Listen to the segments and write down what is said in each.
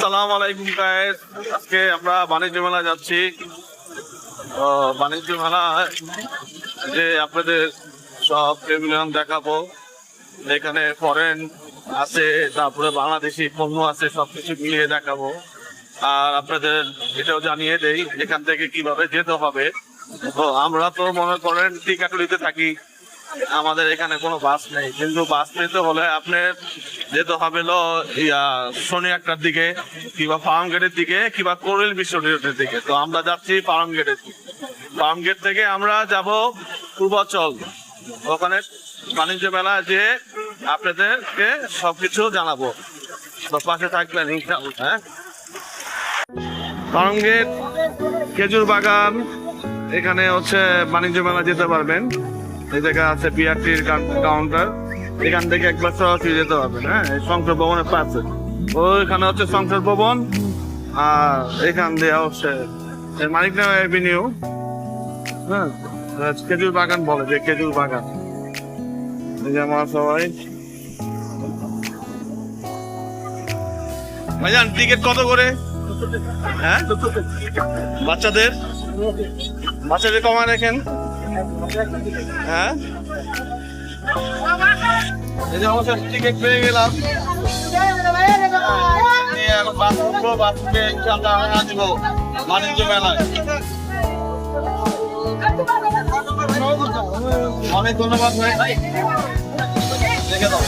আসসালামু আলাইকুম গাইস আজকে আমরা বাণিজ্য মেলা যাচ্ছি। বাণিজ্য মেলা যে আপনাদের সব প্যাভিলিয়ন দেখাবো। এখানে ফরেন আছে, তারপরে বাংলাদেশি পণ্য আছে, সবকিছু মিলিয়ে দেখাবো। আর আপনাদের এটাও জানিয়ে দেই, এখান থেকে কীভাবে যেতে হবে। তো আমরা তো মনে করেন টিকাটুলিতে থাকি। আমাদের এখানে কোনো বাস নেই। কিন্তু বাস পেতে হলে আপনার যেতে হবে হলো ইয়া শনি একটার দিকে, কিংবা ফার্ম গেটের দিকে, কিংবা কোরেল বিশ্ববিদ্যালয়ের দিকে। তো আমরা যাচ্ছি ফার্ম গেটের দিকে। ফার্ম গেট থেকে আমরা যাব পূর্বাচল। ওখানে বাণিজ্য মেলা যে আপনাদেরকে সবকিছু জানাব। পাশে থাকবেন হ্যাঁ? ফার্ম গেট, খেজুর বাগান, এখানে হচ্ছে বাণিজ্য মেলা যেতে পারবেন। এই জায়গা আছে বিআরটির কাউন্টার এখান থেকে একবার সরাসরি যেতে পারবেন হ্যাঁ? সংসদ ভবনের পাশে। ওইখানে হচ্ছে সংসদ ভবন, আর এখান দিয়ে হচ্ছে মানিকনগর এভিনিউ হ্যাঁ? খেজুর বাগান বলে, যে খেজুর বাগান। এই যে আমার সবাই। ভাইজান টিকিট কত করে? হ্যাঁ? বাচ্চাদের? বাচ্চাদের কমা রাখেন হ্যাঁ? এই যে টিকিট পেয়ে গেলাম। বাস থেকে ইনশাআল্লাহ আসব বাণিজ্য মেলায়। অনেক ধন্যবাদ ভাই। দেখে দাও।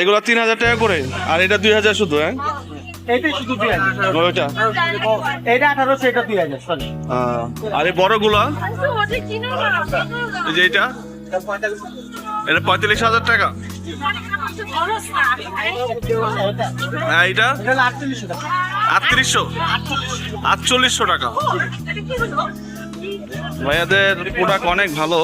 এগুলো তিন হাজার টাকা করে? আর এটা দুই হাজার শুধু হ্যাঁ? আর এই এই যে এটা এটা পঁয়তাল্লিশ হাজার টাকা। হ্যাঁ এটা আটত্রিশশো আটচল্লিশশো টাকা। ভাইয়াদের প্রোডাক্ট অনেক ভালো।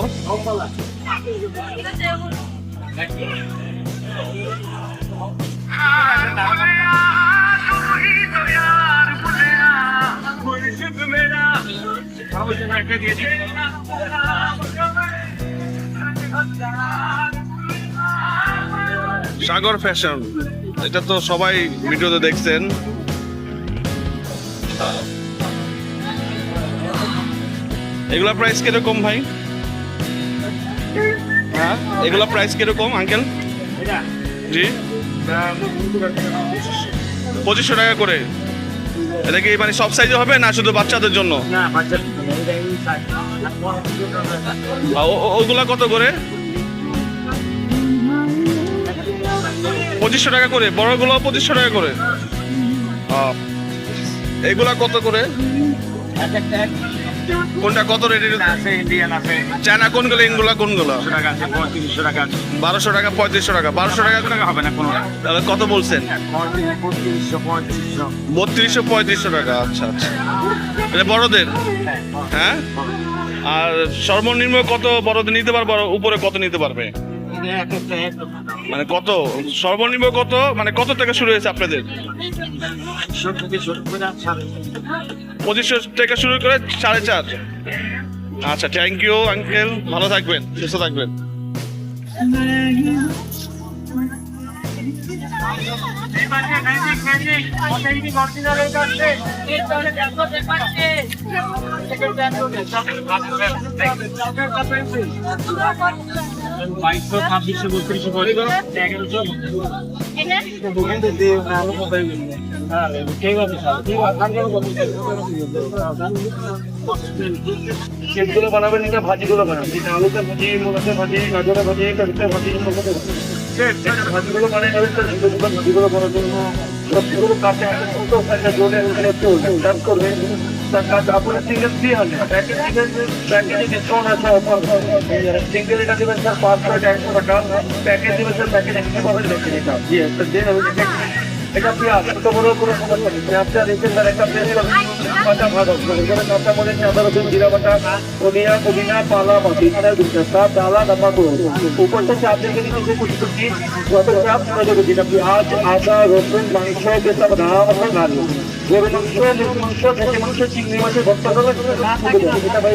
সাগর ফ্যাশন এটা তো সবাই ভিডিওতে দেখছেন। এগুলা প্রাইস কীরকম ভাই? হ্যাঁ? এগুলা প্রাইস কীরকম আঙ্কেল জি। পঁচিশশো টাকা করে। এটা কি মানে সব সাইজে হবে না শুধু বাচ্চাদের জন্য? ওগুলা কত করে? পঁচিশশো টাকা করে বড়গুলো পঁচিশশো টাকা করে। এগুলা কত করে? কোনটা কত রেটের আছে ইন্ডিয়ান আছে। চায়না কোনগুলো ইনগুলা কোনগুলো? টাকা আছে পঁয়ত্রিশশো টাকা আছে। বারোশো টাকা পঁয়ত্রিশশো টাকা বারোশো টাকা? টাকা হবে না কোনো। তাহলে কত বলছেন? বত্রিশশো পঁয়ত্রিশশো টাকা আচ্ছা আচ্ছা। এটা বড়দের? হ্যাঁ আর সর্বনিম্ন কত বড়দের নিতে পারবে উপরে কত নিতে পারবে? মানে কত? সর্বনিম্ন কত? মানে কত থেকে শুরু হয়েছে আপনাদের? পঁচিশশো থেকে শুরু করে সাড়ে চার। আচ্ছা থ্যাংক ইউ আঙ্কেল ভালো থাকবেন, সুস্থ থাকবেন। বাইশশো ছাব্বিশশো বত্রিশশো এগারোশো সেগুলো বানাবেন ভাজিগুলো বানাবেন আলুতে ভাজি মূলাতে ভাজি গাজরে ভাজি কাঁচতে ভাজি মূলাতে ভাজিগুলো বানিয়ে ভাজিগুলো করার জন্য সবগুলো কাটে একটা ছোট ওখানে একটু চাষ করবেন তার কাজ আপনার সিঙ্গেল থ্রি হান্ড্রেড প্যাকেজ প্যাকেজে ডিসকাউন্ট আছে অফার সিঙ্গেল এটা দেবেন স্যার পাঁচশো একশো টাকা প্যাকেজ দেবেন স্যার প্যাকেজ একশো পাবেন দেখে এটা জি একটা যে এটা পেঁয়াজ ছোট বড় কোনো সমস্যা নেই। পেঁয়াজটা রেখে স্যার একটা পেঁয়াজ বাটা ভালো এখানে কাঁচা মরিচ আদা রসুন জিরা বাটা ধনিয়া পুদিনা পালা মাটি। এখানে দুটো সাত ডালা দামা করে উপর থেকে আপনি যদি কিছু কুচি কুচি যত চাপ করে দেবে পেঁয়াজ আদা রসুন মাংস পেশা ধান নাড়ি গরু মাংস মুরগি মাংস খাসি মাংস চিংড়ি মাছের ভর্তা এটা ভাই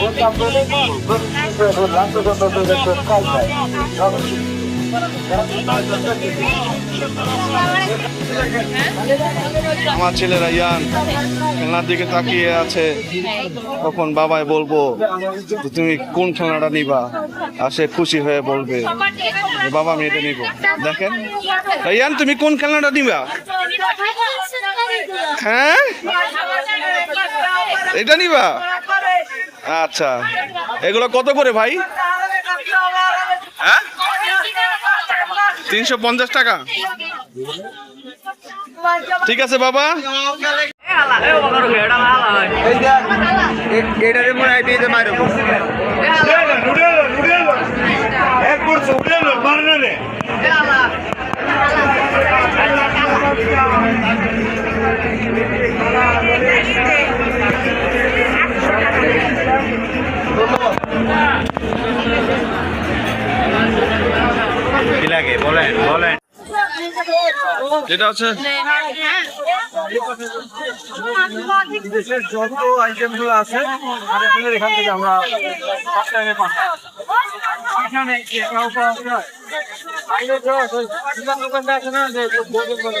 Conta problema, vamos ver o lado do nosso desfalque. আমার ছেলেরা ইয়ান খেলনার দিকে তাকিয়ে আছে। তখন বাবাই বলব তুমি কোন খেলনাটা নিবা? আর সে খুশি হয়ে বলবে বাবা, আমি এটা নিব। দেখেন ইয়ান তুমি কোন খেলনাটা নিবা? হ্যাঁ? এটা নিবা? আচ্ছা এগুলো কত করে ভাই? হ্যাঁ? তিনশো পঞ্চাশ টাকা। ঠিক আছে বাবা। এক লাগে বলেন বলেন। যেটা হচ্ছে দেশের যত আইটেমগুলো আছে এখান থেকে আমরা এখানে দোকানটা আছে না যে ভোজন বলে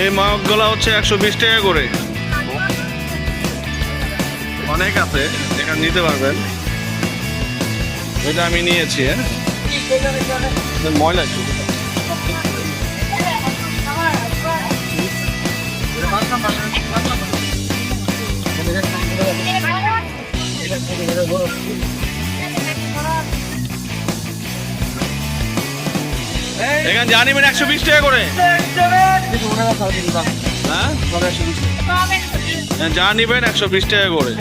এই মাছগুলো হচ্ছে একশো বিশ টাকা করে। অনেক আছে এখানে নিতে পারবেন। এটা আমি নিয়েছি হ্যাঁ? ময়লা একটু। এখানে জানিবেন একশো বিশ টাকা করে। হ্যাঁ? যা নিবেন একশো বিশ টাকা করে।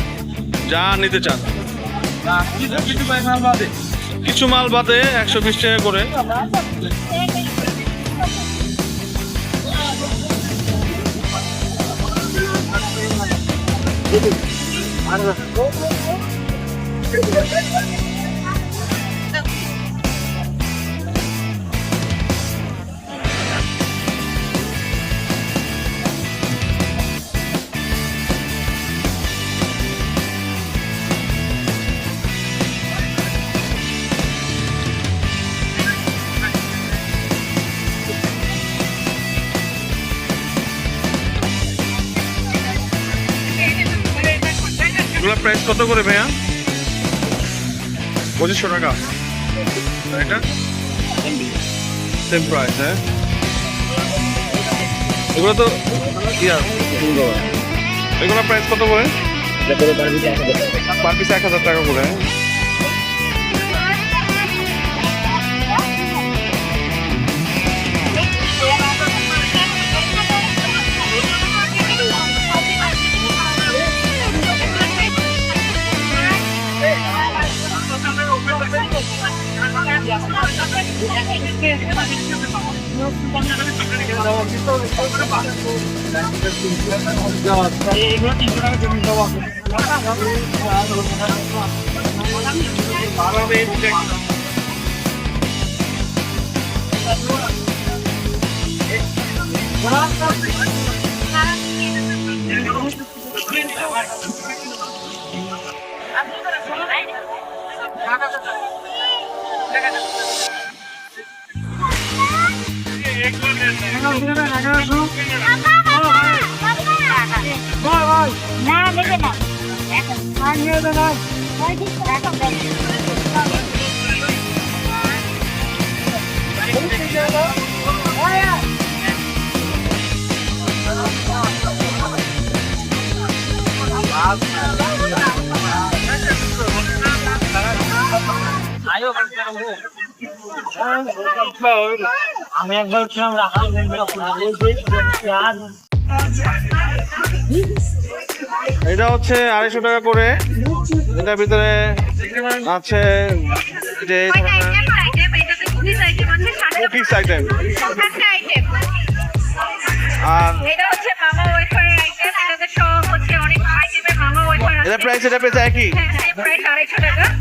যা নিতে চান। কিছু মাল বাদে একশো বিশ টাকা করে। এগুলো প্রাইস কত করে ভাইয়া? পঁচিশশো টাকা। এটা? সেম প্রাইস হ্যাঁ? এগুলো তো এগুলো প্রাইস কত করে? পার পিস এক হাজার টাকা। করে হ্যাঁ? না নেবে না এখন নেবে না ওই ঠিক এখন আয়ো আমি একবার ছিলাম রাখাল এটা হচ্ছে আড়াইশো টাকা করে এটার ভিতরে আছে যে কয়টা আইটেম আইটেম এটাতে কুকিজ আইটেম আছে আইটেম সাতটা আইটেম আর এটা হচ্ছে মামা ওয়েফারের আইটেম এটাতে সব হচ্ছে অনেক আইটেমের মামা ওয়েফার এটা প্রাইস এটা প্রাইস একই? হ্যাঁ হ্যাঁ প্রাইস আড়াইশো টাকা।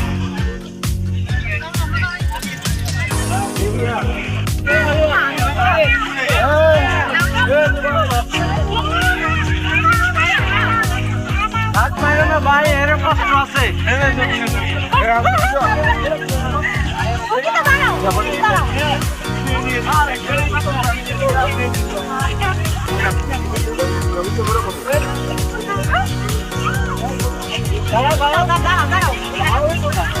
ভাই এর কষ্ট আছে দেখা যায় না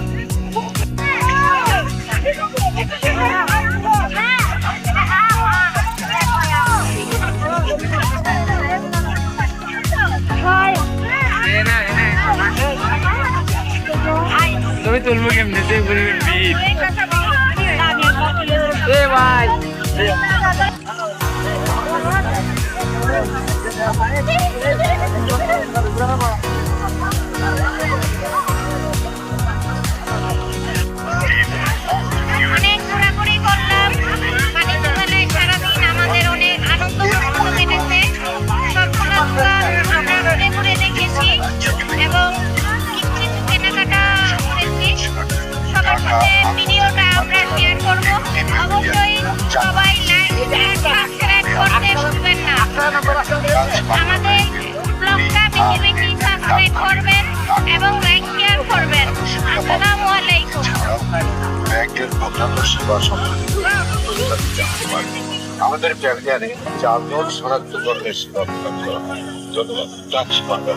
এটা যাওয়ার চেষ্টা করো না যাও না যে পরিমাণ ভিড় ভাই ব্যাংকের অন্যান্য সেবা সম্পর্কে জানতে পারবেন আমাদের ক্যারিয়ারে চারজন শনাক্তকরণের সেবা প্রদান করা হয় ধন্যবাদ রাখছি বাংলা